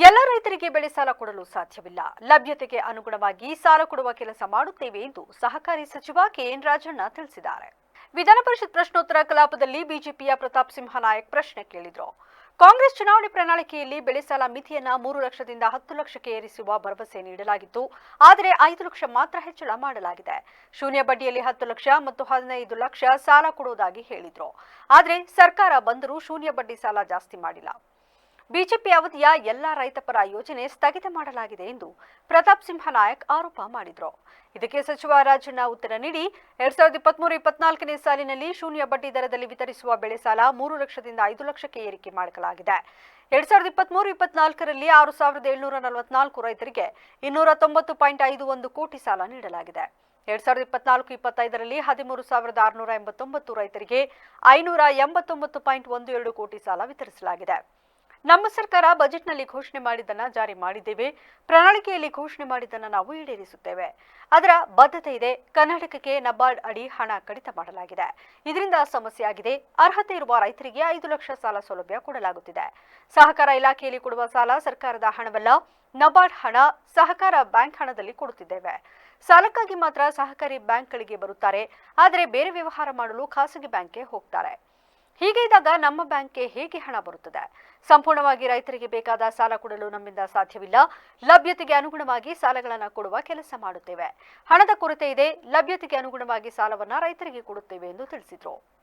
ಎಲ್ಲ ರೈತರಿಗೆ ಬೆಳೆ ಸಾಲ ಕೊಡಲು ಸಾಧ್ಯವಿಲ್ಲ. ಲಭ್ಯತೆಗೆ ಅನುಗುಣವಾಗಿ ಸಾಲ ಕೊಡುವ ಕೆಲಸ ಮಾಡುತ್ತೇವೆ ಎಂದು ಸಹಕಾರಿ ಸಚಿವ ಕೆಎನ್ ರಾಜಣ್ಣ ತಿಳಿಸಿದ್ದಾರೆ. ವಿಧಾನ ಪರಿಷತ್ ಪ್ರಶ್ನೋತ್ತರ ಕಲಾಪದಲ್ಲಿ ಬಿಜೆಪಿಯ ಪ್ರತಾಪ್ ಸಿಂಹ ನಾಯಕ್ ಪ್ರಶ್ನೆ ಕೇಳಿದ್ರು. ಕಾಂಗ್ರೆಸ್ ಚುನಾವಣೆ ಪ್ರಣಾಳಿಕೆಯಲ್ಲಿ ಬೆಳೆ ಸಾಲ ಮಿತಿಯನ್ನ ಮೂರು ಲಕ್ಷದಿಂದ ಹತ್ತು ಲಕ್ಷಕ್ಕೆ ಏರಿಸುವ ಭರವಸೆ ನೀಡಲಾಗಿತ್ತು. ಆದರೆ ಐದು ಲಕ್ಷ ಮಾತ್ರ ಹೆಚ್ಚಳ ಮಾಡಲಾಗಿದೆ. ಶೂನ್ಯ ಬಡ್ಡಿಯಲ್ಲಿ ಹತ್ತು ಲಕ್ಷ ಮತ್ತು ಹದಿನೈದು ಲಕ್ಷ ಸಾಲ ಕೊಡುವುದಾಗಿ ಹೇಳಿದ್ರು. ಆದರೆ ಸರ್ಕಾರ ಬಂದರೂ ಶೂನ್ಯ ಬಡ್ಡಿ ಸಾಲ ಜಾಸ್ತಿ ಮಾಡಿಲ್ಲ. ಬಿಜೆಪಿ ಅವಧಿಯ ಎಲ್ಲಾ ರೈತಪರ ಯೋಜನೆ ಸ್ಥಗಿತ ಮಾಡಲಾಗಿದೆ ಎಂದು ಪ್ರತಾಪ್ ಸಿಂಹ ನಾಯಕ್ ಆರೋಪ ಮಾಡಿದರು. ಇದಕ್ಕೆ ಸಚಿವ ರಾಜಣ್ಣ ಉತ್ತರ ನೀಡಿ, ಎರಡ್ ಸಾವಿರದ ಇಪ್ಪತ್ಮೂರು ಇಪ್ಪತ್ನಾಲ್ಕನೇ ಸಾಲಿನಲ್ಲಿ ಶೂನ್ಯ ಬಡ್ಡಿ ದರದಲ್ಲಿ ವಿತರಿಸುವ ಬೆಳೆ ಸಾಲ ಮೂರು ಲಕ್ಷದಿಂದ ಐದು ಲಕ್ಷಕ್ಕೆ ಏರಿಕೆ ಮಾಡಲಾಗಿದೆ. ಎರಡ್ ಸಾವಿರದ ಇಪ್ಪತ್ಮೂರು ಇಪ್ಪತ್ನಾಲ್ಕರಲ್ಲಿ ಆರು ಸಾವಿರದ ಏಳ್ನೂರ ನಲವತ್ನಾಲ್ಕು ರೈತರಿಗೆ ಇನ್ನೂರ ತೊಂಬತ್ತು ಪಾಯಿಂಟ್ ಐದು ಒಂದು ಕೋಟಿ ಸಾಲ ನೀಡಲಾಗಿದೆ. ಎರಡ್ ಸಾವಿರದ ಇಪ್ಪತ್ನಾಲ್ಕು ಇಪ್ಪತ್ತೈದರಲ್ಲಿ ಹದಿಮೂರು ಸಾವಿರದ ಆರುನೂರ ಎಂಬತ್ತೊಂಬತ್ತು ರೈತರಿಗೆ ಐನೂರ ಎಂಬತ್ತೊಂಬತ್ತು ಪಾಯಿಂಟ್ ಒಂದು ಎರಡು ಕೋಟಿ ಸಾಲ ವಿತರಿಸಲಾಗಿದೆ. ನಮ್ಮ ಸರ್ಕಾರ ಬಜೆಟ್ನಲ್ಲಿ ಘೋಷಣೆ ಮಾಡಿದ್ದನ್ನ ಜಾರಿ ಮಾಡಿದ್ದೇವೆ. ಪ್ರಣಾಳಿಕೆಯಲ್ಲಿ ಘೋಷಣೆ ಮಾಡಿದ್ದನ್ನ ನಾವು ಈಡೇರಿಸುತ್ತೇವೆ. ಅದರ ಬದ್ಧತೆ ಇದೆ. ಕರ್ನಾಟಕಕ್ಕೆ ನಬಾರ್ಡ್ ಅಡಿ ಹಣ ಕಡಿತ ಮಾಡಲಾಗಿದೆ. ಇದರಿಂದ ಸಮಸ್ಯೆ ಆಗಿದೆ. ಅರ್ಹತೆ ಇರುವ ರೈತರಿಗೆ ಐದು ಲಕ್ಷ ಸಾಲ ಸೌಲಭ್ಯ ಕೊಡಲಾಗುತ್ತಿದೆ. ಸಹಕಾರ ಇಲಾಖೆಯಲ್ಲಿ ಕೊಡುವ ಸಾಲ ಸರ್ಕಾರದ ಹಣವಲ್ಲ. ನಬಾರ್ಡ್ ಹಣ ಸಹಕಾರ ಬ್ಯಾಂಕ್ ಹಣದಲ್ಲಿ ಕೊಡುತ್ತಿದ್ದೇವೆ. ಸಾಲಕ್ಕಾಗಿ ಮಾತ್ರ ಸಹಕಾರಿ ಬ್ಯಾಂಕ್ಗಳಿಗೆ ಬರುತ್ತಾರೆ. ಆದರೆ ಬೇರೆ ವ್ಯವಹಾರ ಮಾಡಲು ಖಾಸಗಿ ಬ್ಯಾಂಕ್ಗೆ ಹೋಗ್ತಾರೆ. ಹೀಗೆ ಇದ್ದಾಗ ನಮ್ಮ ಬ್ಯಾಂಕ್ಗೆ ಹೇಗೆ ಹಣ ಬರುತ್ತದೆ? ಸಂಪೂರ್ಣವಾಗಿ ರೈತರಿಗೆ ಬೇಕಾದ ಸಾಲ ಕೊಡಲು ನಮ್ಮಿಂದ ಸಾಧ್ಯವಿಲ್ಲ. ಲಭ್ಯತೆಗೆ ಅನುಗುಣವಾಗಿ ಸಾಲಗಳನ್ನು ಕೊಡುವ ಕೆಲಸ ಮಾಡುತ್ತೇವೆ. ಹಣದ ಕೊರತೆ ಇದೆ. ಲಭ್ಯತೆಗೆ ಅನುಗುಣವಾಗಿ ಸಾಲವನ್ನ ರೈತರಿಗೆ ಕೊಡುತ್ತೇವೆ ಎಂದು ತಿಳಿಸಿದರು.